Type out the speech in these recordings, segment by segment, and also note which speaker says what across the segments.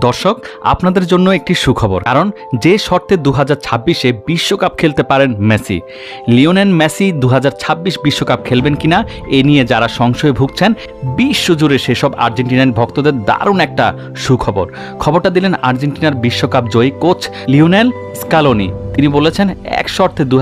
Speaker 1: দর্শক, আপনাদের জন্য একটি সুখবর। কারণ যে শর্তে দু হাজার ছাব্বিশে বিশ্বকাপ খেলতে পারেন মেসি লিওনেন মেসি দু হাজার ছাব্বিশ বিশ্বকাপ খেলবেন কিনা, এ নিয়ে যারা সংশয়ে ভুগছেন, বিশ্বজুড়ে সেসব আর্জেন্টিনার ভক্তদের দারুণ একটা সুখবর। খবরটা দিলেন আর্জেন্টিনার বিশ্বকাপ জয়ী কোচ লিওনেল স্কালোনি। তিনি বলেছেন, এক শর্তে দু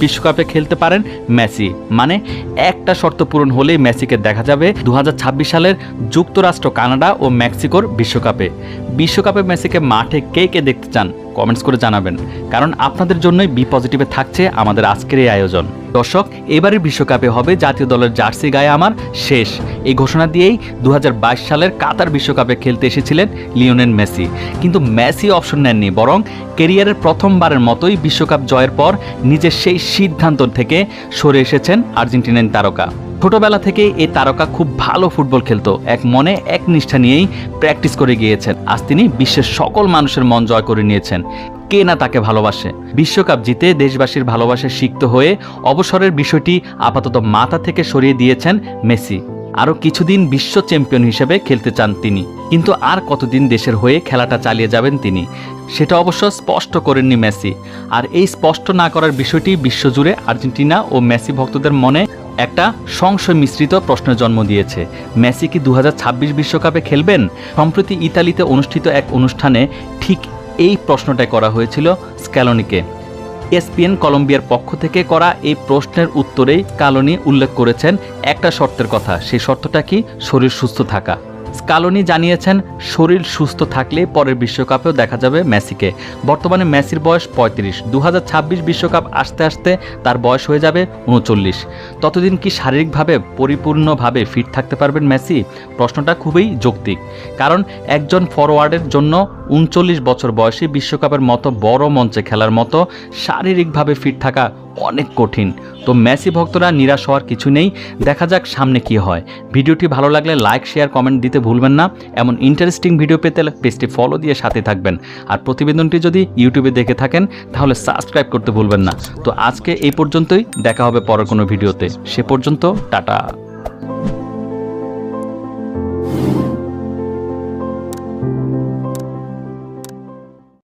Speaker 1: বিশ্বকাপে খেলতে পারেন মেসি। মানে একটা শর্ত পূরণ হলেই মেসিকে দেখা যাবে দু হাজার ছাব্বিশ সালের যুক্তরাষ্ট্র, কানাডা ও মেক্সিকোর বিশ্বকাপে। বিশ্বকাপে মেসিকে মাঠে কে কে দেখতে চান? কমেন্টস করে জানাবেন। কারণ আপনাদের জন্যই বি পজিটিভে থাকছে আমাদের আজকের এই আয়োজন। দর্শক, এবারের বিশ্বকাপে হবে জাতীয় দলের জার্সি গায়ে আমার শেষ। এই ঘোষণা দিয়েই দু হাজার বাইশ সালের কাতার বিশ্বকাপে খেলতে এসেছিলেন লিওনেল মেসি। কিন্তু মেসি অপশন নেননি, বরং কেরিয়ারের প্রথমবারের মতোই বিশ্বকাপ জয়ের পর নিজের সেই সিদ্ধান্ত থেকে সরে এসেছেন আর্জেন্টিনান তারকা। ছোটবেলা থেকে এই তারকা খুব ভালো ফুটবল খেলতো। এক মনে এক নিষ্ঠা নিয়েই প্র্যাকটিস করে গিয়েছেন। আজ তিনি বিশ্বের সকল মানুষের মন জয় করে নিয়েছেন। কে না তাকে ভালোবাসে? বিশ্বকাপ জিতে দেশবাসীর ভালোবাসা সিক্ত হয়ে অবসরের বিষয়টি আপাতত মাথা থেকে সরিয়ে দিয়েছেন মেসি। আরও কিছুদিন বিশ্ব চ্যাম্পিয়ন হিসেবে খেলতে চান তিনি। কিন্তু আর কতদিন দেশের হয়ে খেলাটা চালিয়ে যাবেন তিনি? সেটা অবশ্য স্পষ্ট করেননি মেসি। আর এই স্পষ্ট না করার বিষয়টি বিশ্বজুড়ে আর্জেন্টিনা ও মেসি ভক্তদের মনে একটা সংশয় মিশ্রিত প্রশ্নের জন্ম দিয়েছে। মেসি কি দু বিশ্বকাপে খেলবেন? সম্প্রতি ইতালিতে অনুষ্ঠিত এক অনুষ্ঠানে ঠিক এই প্রশ্নটাই করা হয়েছিল স্ক্যালনিকে। এসপিএন কলম্বিয়ার পক্ষ থেকে করা এই প্রশ্নের উত্তরেই কালনি উল্লেখ করেছেন একটা শর্তের কথা। সেই শর্তটা কি? শরীর সুস্থ থাকা। স্কালোনি জানিয়েছেন, শরীর সুস্থ থাকলে পরের বিশ্বকাপেও দেখা যাবে মেসিকে। বর্তমানে মেসির বয়স পঁয়ত্রিশ। দু বিশ্বকাপ আসতে আসতে তার বয়স হয়ে যাবে উনচল্লিশ। ততদিন কি শারীরিকভাবে পরিপূর্ণভাবে ফিট থাকতে পারবেন মেসি? প্রশ্নটা খুবই যৌক্তিক। কারণ একজন ফরওয়ার্ডের জন্য উনচল্লিশ বছর বয়সী বিশ্বকাপের মতো বড় মঞ্চে খেলার মতো শারীরিকভাবে ফিট থাকা অনেক কঠিন। তো মেসি ভক্তরা নিরাশ হওয়ার কিছু নেই। দেখা যাক সামনে কি হয়। ভিডিওটি ভালো লাগলে লাইক, শেয়ার, কমেন্ট দিতে ভুলবেন না। এমন ইন্টারেস্টিং ভিডিও পেতে পেজটি ফলো দিয়ে সাথে থাকবেন। আর প্রতিবেদনটি যদি ইউটিউবে দেখে থাকেন, তাহলে সাবস্ক্রাইব করতে ভুলবেন না। তো আজকে এই পর্যন্তই। দেখা হবে পরের কোনো ভিডিওতে সে পর্যন্ত টাটা।